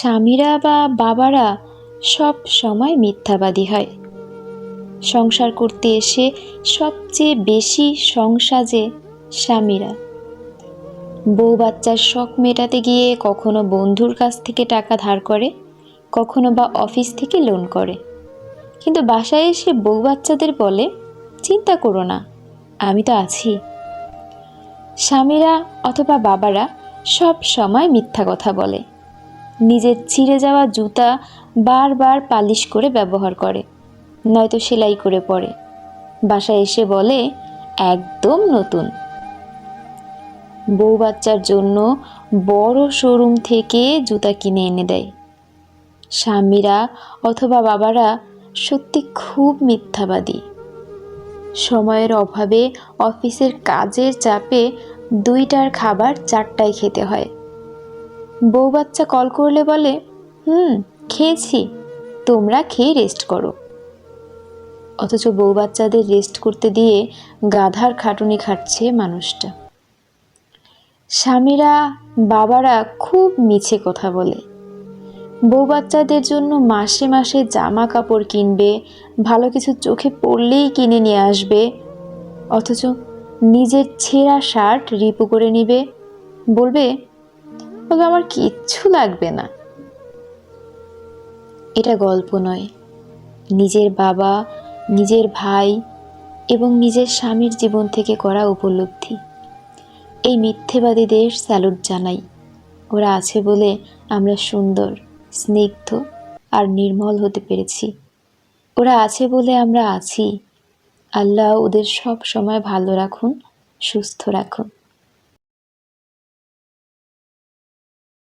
স্বামীরা বা বাবারা সব সময় মিথ্যাবাদী হয়। সংসার করতে এসে সবচেয়ে বেশি সংসাজে স্বামীরা। বউ বাচ্চার শখ মেটাতে গিয়ে কখনো বন্ধুর কাছ থেকে টাকা ধার করে, কখনো বা অফিস থেকে লোন করে। কিন্তু বাসায় এসে বউ বাচ্চাদের বলে, চিন্তা করো না, আমি তো আছি। স্বামীরা অথবা বাবারা সব সময় মিথ্যা কথা বলে। নিজের ছিঁড়ে যাওয়া জুতা বারবার পালিশ করে ব্যবহার করে, নয়তো সেলাই করে পরে। বাসায় এসে বলে, একদম নতুন। বউ বাচ্চার জন্য বড় শোরুম থেকে জুতা কিনে এনে দেয়। স্বামীরা অথবা বাবারা সত্যি খুব মিথ্যাবাদী। সময়ের অভাবে অফিসের কাজের চাপে দুইটার খাবার চারটায় খেতে হয়। বউ বাচ্চা কল করলে বলে, হুম, খেয়েছি, তোমরা খেয়ে রেস্ট করো। অথচ বউ বাচ্চাদের রেস্ট করতে দিয়ে গাধার খাটুনি খাটছে মানুষটা। স্বামীরা, বাবারা খুব মিছে কথা বলে। বউ বাচ্চাদের জন্য মাসে মাসে জামা কাপড় কিনবে, ভালো কিছু চোখে পড়লেই কিনে নিয়ে আসবে, অথচ নিজের ছেঁড়া শার্ট রিপু করে নিবে, বলবে বলবে আমার কিচ্ছু লাগবে না। এটা গল্প নয়। নিজের বাবা, নিজের ভাই এবং নিজের স্বামীর জীবন থেকে করা উপলব্ধি। এই মিথ্যেবাদীদের স্যালুট জানাই। ওরা আছে বলে আমরা সুন্দর, স্নিগ্ধ আর নির্মল হতে পেরেছি। ওরা আছে বলে আমরা আছি। আল্লাহ ওদের সব সময় ভালো রাখুন, সুস্থ রাখুন।